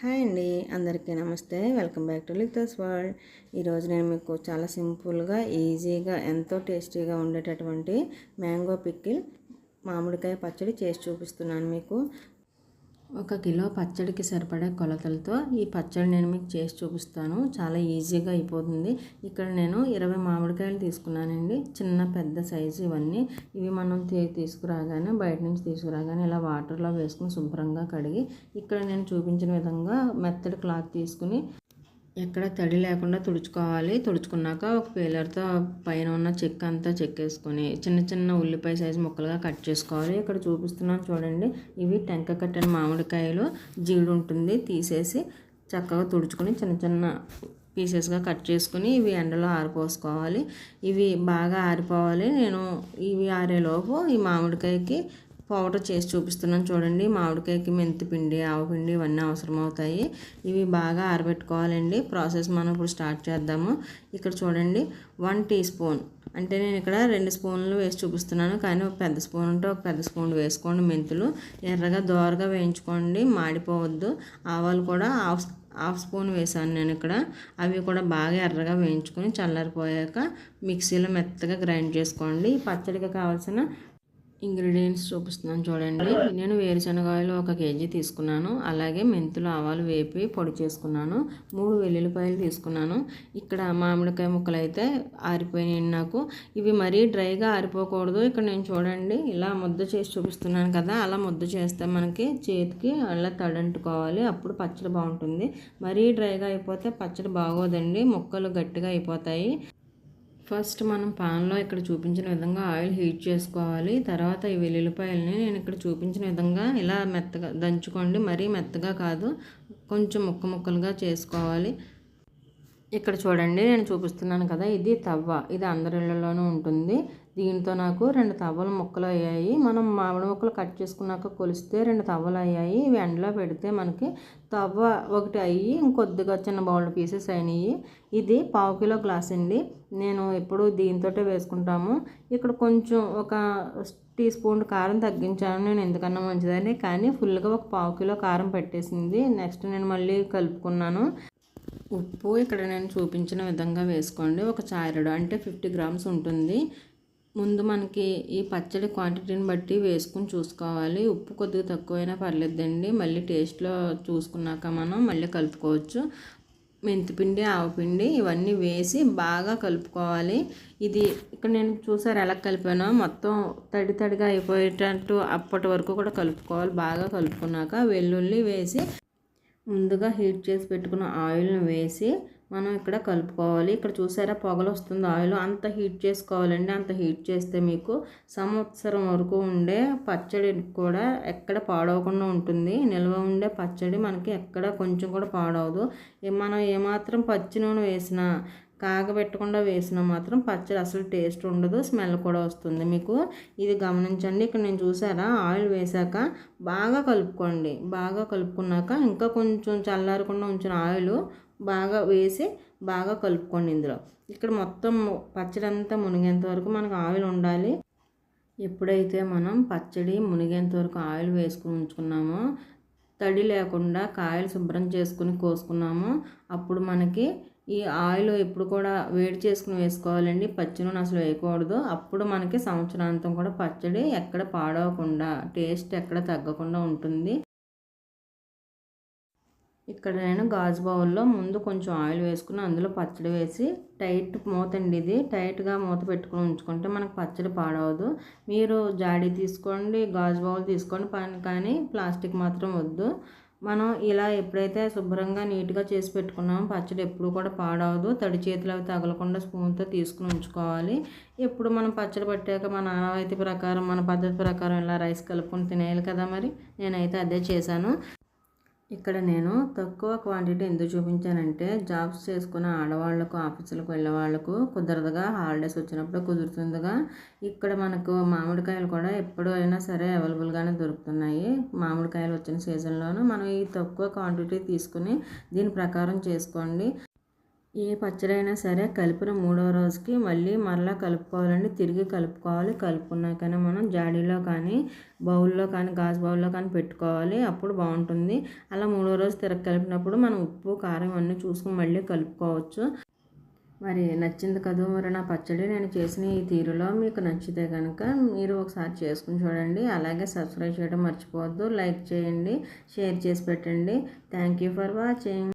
Hi అండి అందరికీ నమస్తే. Welcome back to Likthas world. ఈరోజు నేను మీకు చాలా సింపుల్గా ఈజీగా ఎంతో టేస్టీగా ఉండేటటువంటి మ్యాంగో పిక్కిల్ మామిడికాయ పచ్చడి చేసి చూపిస్తున్నాను మీకు. ఒక కిలో పచ్చడికి సరిపడే కొలతలతో ఈ పచ్చడి నేను మీకు చేసి చూపిస్తాను. చాలా ఈజీగా అయిపోతుంది. ఇక్కడ నేను ఇరవై మామిడికాయలు తీసుకున్నానండి. చిన్న పెద్ద సైజు ఇవన్నీ. ఇవి మనం తీసుకురాగానే బయట నుంచి తీసుకురాగానే ఇలా వాటర్లో వేసుకుని శుభ్రంగా కడిగి ఇక్కడ నేను చూపించిన విధంగా మెత్తడి క్లాత్ తీసుకుని ఎక్కడ తడి లేకుండా తుడుచుకోవాలి. తుడుచుకున్నాక ఒక పేలర్తో పైన ఉన్న చెక్క అంతా చెక్కేసుకొని చిన్న చిన్న ఉల్లిపాయ సైజు ముక్కలుగా కట్ చేసుకోవాలి. ఇక్కడ చూపిస్తున్నాను చూడండి. ఇవి టెంక కట్టిన మామిడికాయలు. జీడు ఉంటుంది. తీసేసి చక్కగా తుడుచుకొని చిన్న చిన్న పీసెస్గా కట్ చేసుకుని ఇవి ఎండలో ఆరిపోసుకోవాలి. ఇవి బాగా ఆరిపోవాలి. నేను ఇవి ఆరేలోపు ఈ మామిడికాయకి పౌడర్ చేసి చూపిస్తున్నాను చూడండి. మామిడికాయకి మెంతిపిండి ఆవపిండి ఇవన్నీ అవసరం అవుతాయి ఇవి బాగా ఆరబెట్టుకోవాలండి. ప్రాసెస్ మనం ఇప్పుడు స్టార్ట్ చేద్దాము. ఇక్కడ చూడండి వన్ టీ స్పూన్. అంటే నేను ఇక్కడ రెండు స్పూన్లు వేసి చూపిస్తున్నాను కానీ ఒక పెద్ద స్పూన్ ఉంటే ఒక పెద్ద స్పూన్ వేసుకోండి మెంతులు. ఎర్రగా దోరగా వేయించుకోండి మాడిపోవద్దు. ఆవాలు కూడా హాఫ్ హాఫ్ స్పూన్ వేసాను నేను ఇక్కడ. అవి కూడా బాగా ఎర్రగా వేయించుకొని చల్లారిపోయాక మిక్సీలో మెత్తగా గ్రైండ్ చేసుకోండి. పచ్చడికి కావాల్సిన ఇంగ్రీడియంట్స్ చూపిస్తున్నాను చూడండి. నేను వేరుశనగాయలు ఒక కేజీ తీసుకున్నాను. అలాగే మెంతులు ఆవాలు వేపి పొడి చేసుకున్నాను. మూడు వెల్లుల్లిపాయలు తీసుకున్నాను. ఇక్కడ మామిడికాయ ముక్కలు అయితే ఆరిపోయినాయి నాకు. ఇవి మరీ డ్రైగా ఆరిపోకూడదు. ఇక్కడ నేను చూడండి ఇలా ముద్ద చేసి చూపిస్తున్నాను కదా అలా ముద్ద చేస్తే మనకి చేతికి అలా తడంటుకోవాలి. అప్పుడు పచ్చడి బాగుంటుంది. మరీ డ్రైగా అయిపోతే పచ్చడి బాగోదండి. ముక్కలు గట్టిగా అయిపోతాయి. ఫస్ట్ మనం పాన్లో ఇక్కడ చూపించిన విధంగా ఆయిల్ హీట్ చేసుకోవాలి. తర్వాత ఈ వెల్లుల్లిపాయలని నేను ఇక్కడ చూపించిన విధంగా ఇలా మెత్తగా దంచుకోండి. మరీ మెత్తగా కాదు కొంచెం ముక్క ముక్కలుగా చేసుకోవాలి. ఇక్కడ చూడండి నేను చూపిస్తున్నాను కదా ఇది తవ్వ. ఇది అందరిళ్ళలోనూ ఉంటుంది. దీంతో నాకు రెండు తవ్వలు ముక్కలు అయ్యాయి. మనం మామిడి ముక్కలు కట్ చేసుకున్నాక కొలిస్తే రెండు తవ్వలు అయ్యాయి. ఇవి ఎండలో పెడితే మనకి తవ్వ ఒకటి అయ్యి ఇంకొద్దిగా చిన్న బౌల్ పీసెస్ అయినాయి. ఇది పావు కిలో గ్లాస్ అండి. నేను ఎప్పుడు దీంతో వేసుకుంటాము. ఇక్కడ కొంచెం ఒక టీ స్పూన్ కారం తగ్గించాను. నేను ఎందుకన్నా మంచిదని. కానీ ఫుల్గా ఒక పావు కిలో కారం పెట్టేసింది. నెక్స్ట్ నేను మళ్ళీ కలుపుకున్నాను. ఉప్పు ఇక్కడ నేను చూపించిన విధంగా వేసుకోండి. ఒక చారడు అంటే ఫిఫ్టీ గ్రామ్స్ ఉంటుంది. ముందు మనకి ఈ పచ్చడి క్వాంటిటీని బట్టి వేసుకుని చూసుకోవాలి. ఉప్పు కొద్దిగా తక్కువైనా పర్లేదండి. మళ్ళీ టేస్ట్లో చూసుకున్నాక మనం మళ్ళీ కలుపుకోవచ్చు. మెంతిపిండి ఆవపిండి ఇవన్నీ వేసి బాగా కలుపుకోవాలి. ఇది ఇక్కడ నేను చూసారు ఎలా కలిపానో? మొత్తం తడి తడిగా అయిపోయేటట్టు అప్పటి వరకు కూడా కలుపుకోవాలి. బాగా కలుపుకున్నాక వెల్లుల్లి వేసి ముందుగా హీట్ చేసి పెట్టుకున్న ఆయిల్ని వేసి మనం ఇక్కడ కలుపుకోవాలి. ఇక్కడ చూసారా పొగలు వస్తుంది ఆయిల్. అంత హీట్ చేసుకోవాలండి. అంత హీట్ చేస్తే మీకు సంవత్సరం వరకు ఉండే పచ్చడి కూడా ఎక్కడ పాడవకుండా ఉంటుంది. నిల్వ ఉండే పచ్చడి మనకి ఎక్కడ కొంచెం కూడా పాడవదు. మనం ఏమాత్రం పచ్చి నూనె వేసినా కాగబెట్టకుండా వేసినా మాత్రం పచ్చడి అసలు టేస్ట్ ఉండదు. స్మెల్ కూడా వస్తుంది మీకు. ఇది గమనించండి. ఇక్కడ నేను చూసారా ఆయిల్ వేసాక బాగా కలుపుకోండి. బాగా కలుపుకున్నాక ఇంకా కొంచెం చల్లారకుండా ఉంచిన ఆయిల్ బాగా వేసి బాగా కలుపుకోండి ఇందులో. ఇక్కడ మొత్తం పచ్చడి అంతా మునిగేంత వరకు మనకు ఆయిల్ ఉండాలి. ఎప్పుడైతే మనం పచ్చడి మునిగేంత వరకు ఆయిల్ వేసుకుని ఉంచుకున్నామో తడి లేకుండా కాయలు శుభ్రం చేసుకుని కోసుకున్నామో అప్పుడు మనకి ఈ ఆయిల్ ఎప్పుడు కూడా వేడి చేసుకుని వేసుకోవాలండి. పచ్చి నూనె అసలు వేయకూడదు. అప్పుడు మనకి సంవత్సరాంతం కూడా పచ్చడి ఎక్కడ పాడవకుండా టేస్ట్ ఎక్కడ తగ్గకుండా ఉంటుంది. ఇక్కడ నేను గాజు బౌల్లో ముందు కొంచెం ఆయిల్ వేసుకుని అందులో పచ్చడి వేసి టైట్ మూత అండి ఇది. టైట్గా మూత పెట్టుకుని ఉంచుకుంటే మనకు పచ్చడి పాడవదు. మీరు జాడీ తీసుకోండి గాజు బౌల్ తీసుకోండి పని కానీ ప్లాస్టిక్ మాత్రం వద్దు. మనం ఇలా ఎప్పుడైతే శుభ్రంగా నీట్గా చేసి పెట్టుకున్నామో పచ్చడి ఎప్పుడు కూడా పాడవదు. తడి చేతులు అవి తగలకుండా స్పూన్తో తీసుకుని ఉంచుకోవాలి. ఎప్పుడు మనం పచ్చడి పట్టాక మన ఆనవాయితీ ప్రకారం మన పద్ధతి ప్రకారం ఇలా రైస్ కలుపుకొని తినేయాలి కదా మరి. నేనైతే అదే చేశాను. ఇక్కడ నేను తక్కువ క్వాంటిటీ ఎందుకు చూపించానంటే జాబ్స్ చేసుకున్న ఆడవాళ్ళకు ఆఫీసులకు వెళ్ళే వాళ్ళకు కుదరదుగా. హాలిడేస్ వచ్చినప్పుడు కుదురుతుందిగా. ఇక్కడ మనకు మామిడికాయలు కూడా ఎప్పుడు అయినా సరే అవైలబుల్గానే దొరుకుతున్నాయి. మామిడికాయలు వచ్చిన సీజన్లోనూ మనం ఈ తక్కువ క్వాంటిటీ తీసుకుని దీని ప్రకారం చేసుకోండి. ఏ పచ్చడి అయినా సరే కలిపిన మూడో రోజుకి మళ్ళీ మరలా కలుపుకోవాలండి. తిరిగి కలుపుకోవాలి. కలుపుకున్నాకనే మనం జాడీలో కానీ బౌల్లో కానీ గాజు బౌల్లో కానీ పెట్టుకోవాలి. అప్పుడు బాగుంటుంది. అలా మూడో రోజు తిరగ కలిపినప్పుడు మనం ఉప్పు కారం అన్నీ చూసుకుని మళ్ళీ కలుపుకోవచ్చు. మరి నచ్చింది కదా? మరి నా పచ్చడి నేను చేసిన ఈ తీరులో మీకు నచ్చితే కనుక మీరు ఒకసారి చేసుకుని చూడండి. అలాగే సబ్స్క్రైబ్ చేయడం మర్చిపోవద్దు. లైక్ చేయండి. షేర్ చేసి పెట్టండి. Thank you for watching.